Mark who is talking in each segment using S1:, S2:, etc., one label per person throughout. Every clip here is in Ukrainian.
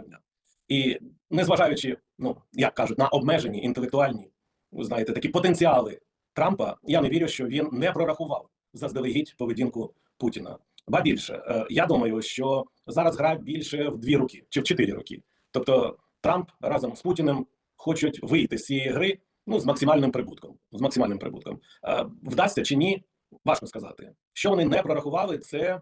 S1: дня. І незважаючи, ну як кажуть, на обмежені інтелектуальні, ви знаєте, такі потенціали Трампа, я не вірю, що він не прорахував заздалегідь поведінку Путіна. Ба більше, е, я думаю, що зараз гра більше в дві роки чи в чотири роки. Тобто Трамп разом з Путіним хочуть вийти з цієї гри ну з максимальним прибутком. З максимальним прибутком Е, вдасться чи ні, важко сказати. Що вони не прорахували, це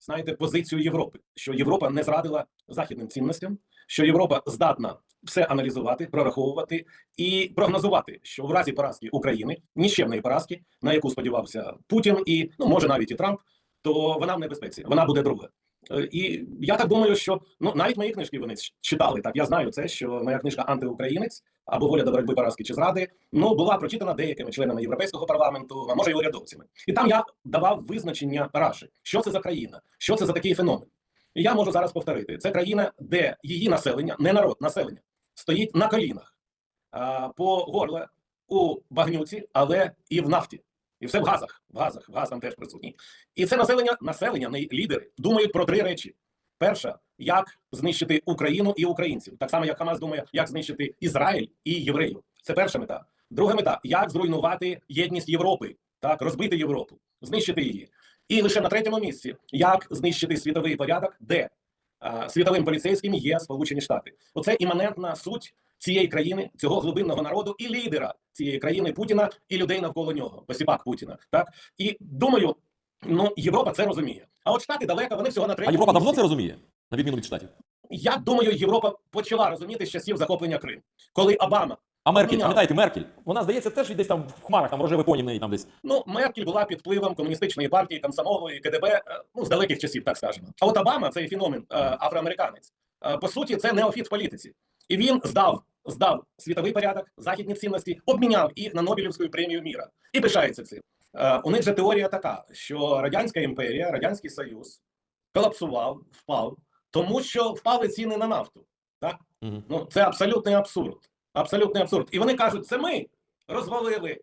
S1: знаєте позицію Європи, що Європа не зрадила західним цінностям, що Європа здатна все аналізувати, прораховувати і прогнозувати, що в разі поразки України, ніщемної поразки, на яку сподівався Путін і ну може навіть і Трамп, то вона в небезпеці, вона буде друга. Е, І я так думаю, що ну навіть мої книжки вони читали. Так я знаю це, що моя книжка антиукраїнець або воля до боротьби поразки чи зради ну була прочитана деякими членами європейського парламенту, а може й урядовцями. І там я давав визначення Раші, що це за країна, що це за такий феномен. І я можу зараз повторити: це країна, де її населення, не народ, населення стоїть на колінах по горле у багнюці, але і в нафті. І все в газах. В газах, в газ там теж присутній. І це населення, населення, не лідери, думають про три речі: перша, як знищити Україну і українців, так само як Хамас думає, як знищити Ізраїль і євреїв. Це перша мета. Друга мета як зруйнувати єдність Європи, так розбити Європу, знищити її. І лише на третьому місці як знищити світовий порядок, де а, світовим поліцейським є Сполучені Штати. Оце іманентна суть цієї країни, цього глибинного народу і лідера цієї країни Путіна і людей навколо нього, посіпак Путіна. Так і думаю, ну Європа це розуміє. А от штати далеко, вони всього на
S2: А
S1: третьому
S2: Європа давно це розуміє, на відміну від штатів.
S1: Я думаю, Європа почала розуміти з часів захоплення Криму, коли Обама.
S2: А Меркель, пам'ятаєте, Меркель, вона здається теж десь там в хмарах, там рожевий поні в неї там десь.
S1: Ну, Меркель була під впливом комуністичної партії, комсомолу і КДБ, е, ну з далеких часів, так скажемо. А от Обама, цей феномен е, афроамериканець, е, по суті, це неофіт в політиці, і він здав. Здав світовий порядок, західні цінності, обміняв їх на Нобелівську премію міра і пишається цим. Е, у них же теорія така, що радянська імперія, радянський союз колапсував, впав, тому що впали ціни на нафту. Так
S2: Угу.
S1: Ну, це абсолютний абсурд. Абсолютний абсурд. І вони кажуть, це ми розвалили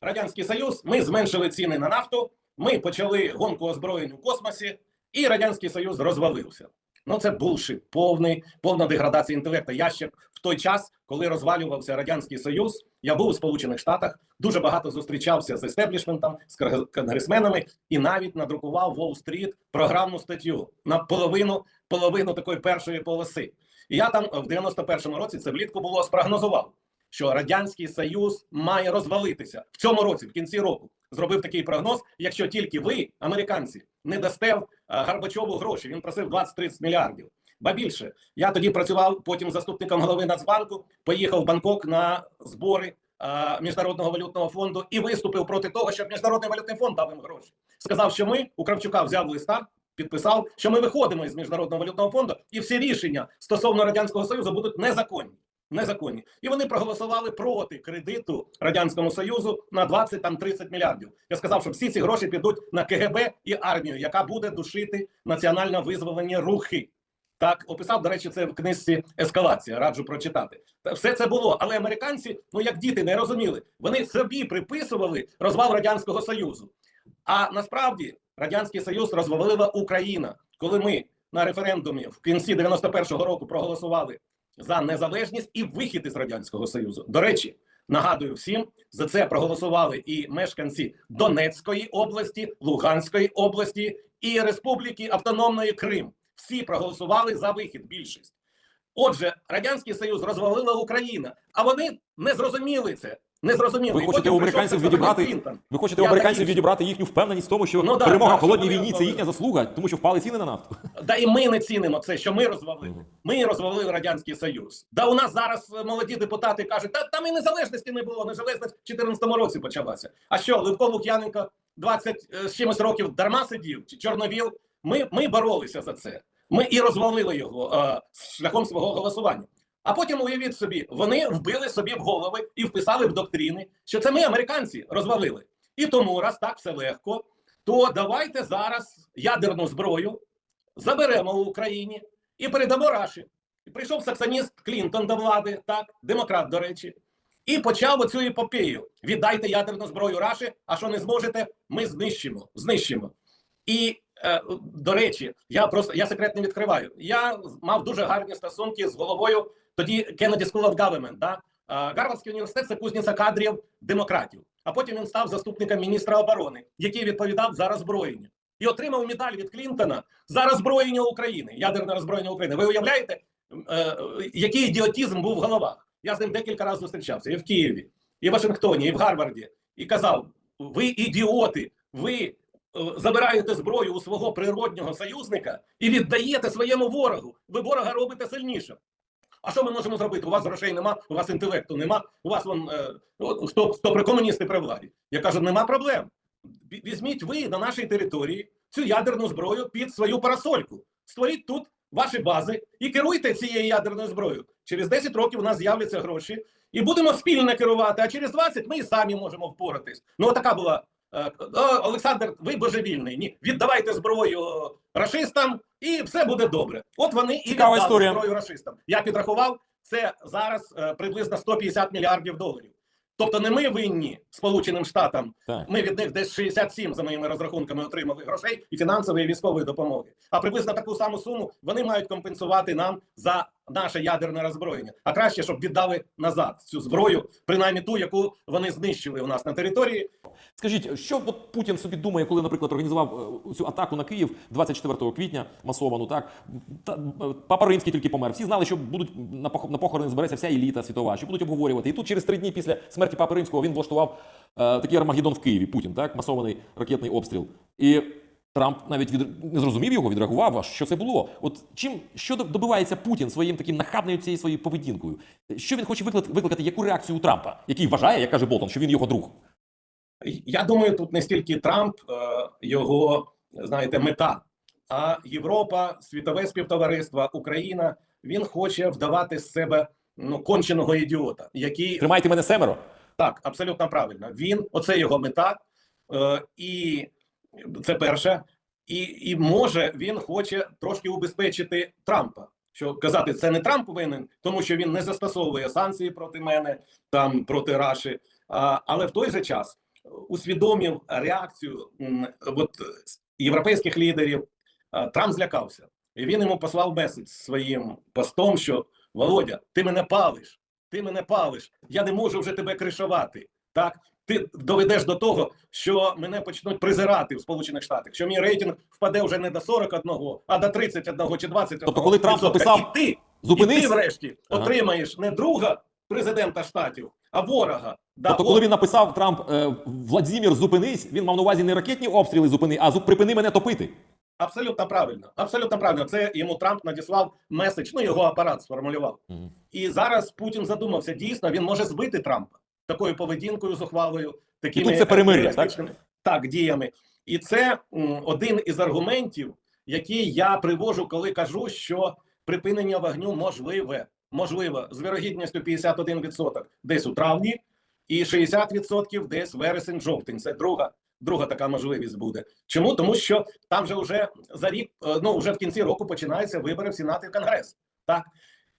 S1: Радянський Союз, ми зменшили ціни на нафту, ми почали гонку озброєнь у космосі, і Радянський Союз розвалився. Ну, це булшит, повний, повна деградація інтелекту. Я ще в той час, коли розвалювався Радянський Союз, я був у Сполучених Штатах, дуже багато зустрічався з естеблішментом, з конгресменами і навіть надрукував Уолл-стріт програмну статтю на половину, половину такої першої полоси. І я там в 91-му році це влітку було спрогнозував, що радянський союз має розвалитися в цьому році, в кінці року. Зробив такий прогноз. Якщо тільки ви, американці, не дасте е, Горбачову гроші. Він просив 20-30 мільярдів. Ба більше я тоді працював потім заступником голови Нацбанку. Поїхав в Бангкок на збори е, міжнародного валютного фонду і виступив проти того, щоб міжнародний валютний фонд дав їм гроші. Сказав, що ми у Кравчука взяв листа, підписав, що ми виходимо із міжнародного валютного фонду, і всі рішення стосовно радянського союзу будуть незаконні. Незаконні, і вони проголосували проти кредиту радянському союзу на 20 там 30 мільярдів. Я сказав, що всі ці гроші підуть на КГБ і армію, яка буде душити національно визволені рухи. Так описав, до речі, це в книжці Ескалація. Раджу прочитати. Та Все це було, але американці, ну як діти, не розуміли. Вони собі приписували розвал радянського союзу. А насправді радянський союз розвалила Україна, коли ми на референдумі в кінці 91-го року проголосували за незалежність і вихід із радянського союзу. До речі, нагадую всім, за це проголосували і мешканці Донецької області, Луганської області і Республіки Автономної Крим. Всі проголосували за вихід. Більшість. Отже, радянський союз розвалила Україна, а вони не зрозуміли це. Не зрозуміли.
S2: Ви хочете у американців відібрати-
S1: Клінтон.
S2: Ви хочете у американців
S1: такий-
S2: відібрати їхню впевненість в тому, що
S1: Ну да,
S2: перемога в холодній війні це їхня заслуга, тому що впали ціни на нафту.
S1: Да і ми не цінимо це, що ми розвалили.
S2: Мгм.
S1: Ми розвалили радянський союз. Да у нас зараз е, молоді депутати кажуть, та там і незалежності не було. Незалежність в 14-му році почалася. А що Левко Лук'яненко 20 з чимось років дарма сидів? Чи Чорновіл? Ми, ми боролися за це. Ми і розвалили його е, шляхом свого голосування. А потім уявіть собі, вони вбили собі в голови і вписали в доктрини, що це ми, американці, розвалили. І тому, раз так все легко, то давайте зараз ядерну зброю заберемо в Україні і передамо Раші. І прийшов саксоніст Клінтон до влади, так, демократ, до речі, і почав оцю епопею. Віддайте ядерну зброю Раші, а що не зможете, ми знищимо. знищимо. І До речі, я просто я секрет не відкриваю. Я мав дуже гарні стосунки з головою тоді Kennedy School of Government. Да? Е, Гарвардський університет це кузниця кадрів демократів. А потім він став заступником міністра оборони, який відповідав за роззброєння, і отримав медаль від Клінтона за роззброєння України, ядерне роззброєння України. Ви уявляєте, е, який ідіотізм був в головах? Я з ним декілька разів зустрічався і в Києві, і в Вашингтоні, і в Гарварді, і казав: ви ідіоти, ви е, забираєте зброю у свого природнього союзника і віддаєте своєму ворогу. Ви ворога робите сильнішим. А що ми можемо зробити? У вас грошей нема, у вас інтелекту нема, у вас вон е, хто при комуністи при владі. Я кажу, нема проблем. Візьміть ви на нашій території цю ядерну зброю під свою парасольку. Створіть тут ваші бази і керуйте цією ядерною зброєю. Через 10 років у нас з'являться гроші, і будемо спільно керувати. А через 20 ми і самі можемо впоратись. Ну, така була. Е, «О, Олександр, ви божевільний. Ні, віддавайте зброю е, рашистам, і все буде добре. От вони і
S2: Цікава
S1: віддали
S2: історія.
S1: зброю рашистам. Я підрахував, це зараз е, приблизно 150 мільярдів доларів. Тобто не ми винні Сполученим Штатам
S2: Так.
S1: ми від них десь 67, за моїми розрахунками, отримали грошей і фінансової і військової допомоги. А приблизно таку саму суму вони мають компенсувати нам за наше ядерне роззброєння. А краще, щоб віддали назад цю зброю, принаймні ту, яку вони знищили у нас на території.
S2: Скажіть, що от Путін собі думає, коли, наприклад, організував е, цю атаку на Київ 24 квітня, масовану, так? Та, е, Папа Римський тільки помер. Всі знали, що будуть на пох- на похорони збереться вся еліта світова, що будуть обговорювати. І тут через три дні після смерті Папи Римського він влаштував е, такий Армагеддон в Києві, Путін, так? Масований ракетний обстріл. І Трамп навіть від... не зрозумів його, відреагував, аж що це було. От чим що доб- добивається Путін своїм таким нахабною цією своєю поведінкою? Що він хоче викликати, викликати яку реакцію у Трампа, який вважає, як каже Болтон, що він його друг?
S1: Я думаю, тут не стільки Трамп, е, його знаєте, мета, а Європа, світове співтовариство, Україна. Він хоче вдавати з себе ну конченого ідіота, який
S2: Тримайте мене семеро.
S1: Так, абсолютно правильно. Він, оце його мета, е, і це перше. І, і може він хоче трошки убезпечити Трампа. Що казати, це не Трамп винен, тому що він не застосовує санкції проти мене, там проти Раші. А, але в той же час усвідомив реакцію от, європейських лідерів. Трамп злякався, і він йому послав меседж своїм постом, що Володя, ти мене палиш, ти мене палиш, я не можу вже тебе кришувати. Так, ти доведеш до того, що мене почнуть презирати в Сполучених Штатах, що мій рейтинг впаде вже не до 41, а до 31 чи 21.
S2: Тобто, коли Трамп написав,
S1: і ти, і ти врешті
S2: Ага.
S1: отримаєш не друга президента штатів, а ворога. Да,
S2: Тобто, коли він написав Трамп е, Владзімір, зупинись, він мав на увазі не ракетні обстріли зупини, а припини мене топити.
S1: Абсолютно правильно. Абсолютно правильно. Це йому Трамп надіслав меседж, ну його апарат сформулював.
S2: Мгм.
S1: І зараз Путін задумався. Дійсно, він може збити Трампа такою поведінкою зухвалою, такими
S2: тут це перемир'я, так?
S1: так діями. І це м, один із аргументів, який я привожу, коли кажу, що припинення вогню можливе. Можливо, з вірогідністю 51% десь у травні, і 60% десь вересень-жовтень. Це друга. Друга така можливість буде. Чому? Тому що там же вже за рік, е, ну вже в кінці року починаються вибори в Сенат і Конгрес. Так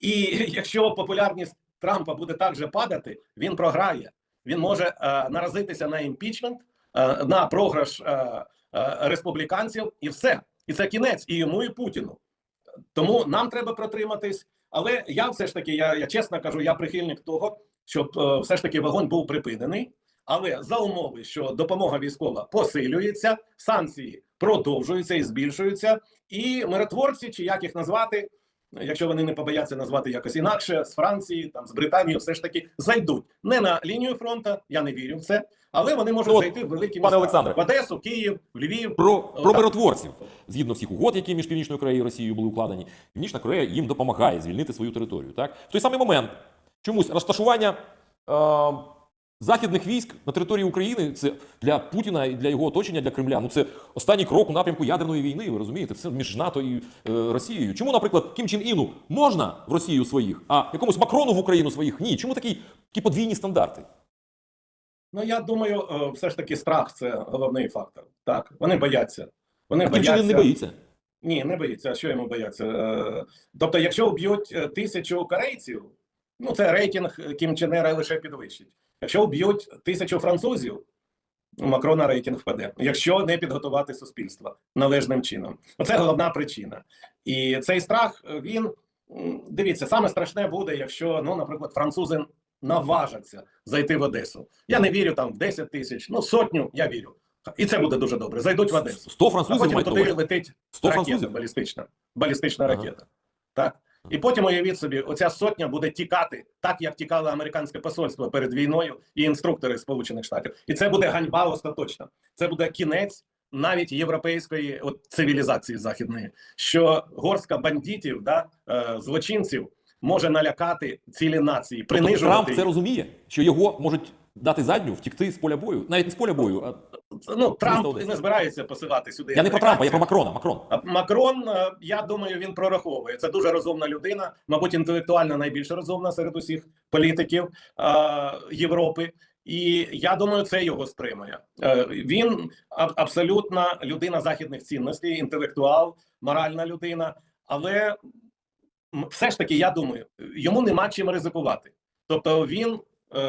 S1: і якщо популярність Трампа буде так же падати, він програє. Він може е, наразитися на імпічмент, е, на програш е, республіканців, і все. І це кінець і йому, і Путіну. Тому нам треба протриматись. Але я все ж таки, я, я чесно кажу, я прихильник того, щоб е, все ж таки вогонь був припинений. Але за умови, що допомога військова посилюється, санкції продовжуються і збільшуються, і миротворці, чи як їх назвати, якщо вони не побояться назвати якось інакше, з Франції, там з Британії, все ж таки зайдуть не на лінію фронту, я не вірю в це, але вони можуть
S2: Ну, от,
S1: зайти в великі
S2: пане
S1: міста
S2: Олександре.
S1: в Одесу, Київ, в Львів.
S2: Про, про миротворців. Згідно всіх угод, які між Північною Кореєю і Росією були укладені, Північна Корея їм допомагає звільнити свою територію. Так? В той самий момент чомусь розташування е, західних військ на території України це для Путіна і для його оточення, для Кремля. Ну це останній крок у напрямку ядерної війни. Ви розумієте? Це між НАТО і е, Росією. Чому, наприклад, Кім Чен Іну можна в Росію своїх, а якомусь Макрону в Україну своїх ні? Чому такі, такі подвійні стандарти?
S1: Ну я думаю, е, все ж таки страх це головний фактор. Так, вони бояться. Вони
S2: А Кім Чен Ін не боїться.
S1: Ні, не боїться. А що йому бояться? Е, Тобто, якщо вб'ють е, тисячу корейців, ну це рейтинг Кім Чен Ера лише підвищить. Якщо вб'ють тисячу французів, у Макрона рейтинг впаде, якщо не підготувати суспільство належним чином. Оце головна причина. І цей страх е, він дивіться, саме страшне буде, якщо, ну, наприклад, французи наважаться зайти в Одесу. Я не вірю там в 10 тисяч, ну сотню я вірю. І це буде дуже добре. Зайдуть в Одесу.
S2: 100
S1: А потім туди летить
S2: 100
S1: ракета балістична. Балістична
S2: Ага.
S1: ракета. Так? І потім уявіть собі, оця сотня буде тікати так, як тікало американське посольство перед війною і інструктори Сполучених Штатів. І це буде ганьба остаточна. Це буде кінець навіть європейської от, цивілізації західної, що горстка бандитів, да, е, злочинців може налякати цілі нації,
S2: Тобто
S1: принижувати.
S2: Трамп це розуміє, що його можуть дати задню, втікти з поля бою. Навіть не з поля бою. А...
S1: Ну, Трамп не збирається посилати сюди.
S2: Я не про Трампа, я про Макрона. Макрон.
S1: Макрон, е, я думаю, він прораховує. Це дуже розумна людина, мабуть, інтелектуально найбільш розумна серед усіх політиків е, Європи. І я думаю, це його стримує. Е, він аб- абсолютна людина західних цінностей, інтелектуал, моральна людина. Але все ж таки, я думаю, йому нема чим ризикувати. Тобто він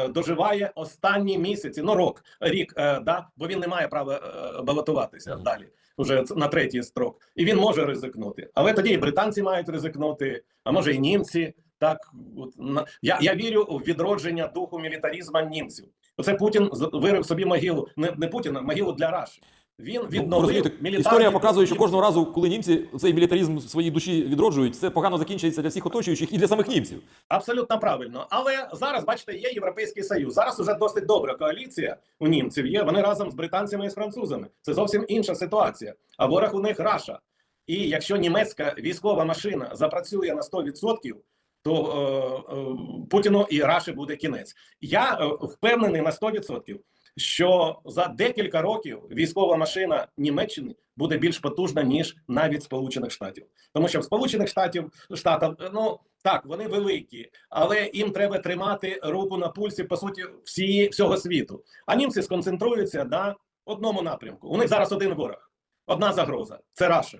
S1: доживає останні місяці, ну рок, рік, е, да, бо він не має права е, балотуватися далі уже на третій строк, і він може ризикнути. Але тоді і британці мають ризикнути, а може і німці. Так, от на я, я вірю в відродження духу мілітарізму німців. Оце Путін вирив собі могилу, не, не Путіна, могилу для Раші. Він
S2: Ну,
S1: відновив
S2: розумієте,
S1: мілітарний
S2: історія показує, що кожного разу, коли німці цей мілітаризм в своїй душі відроджують, це погано закінчується для всіх оточуючих і для самих німців.
S1: Абсолютно правильно. Але зараз, бачите, є Європейський Союз. Зараз уже досить добра коаліція у німців є. Вони разом з британцями і з французами. Це зовсім інша ситуація. А ворог у них Раша. І якщо німецька військова машина запрацює на 100%, то е, е, Путіну і Раші буде кінець. Я е, впевнений на 100%, що за декілька років військова машина Німеччини буде більш потужна ніж навіть Сполучених Штатів, тому що в Сполучених Штатів штатах ну так вони великі, але їм треба тримати руку на пульсі по суті всі всього світу. А німці сконцентруються на одному напрямку. У них зараз один ворог, одна загроза це Раша.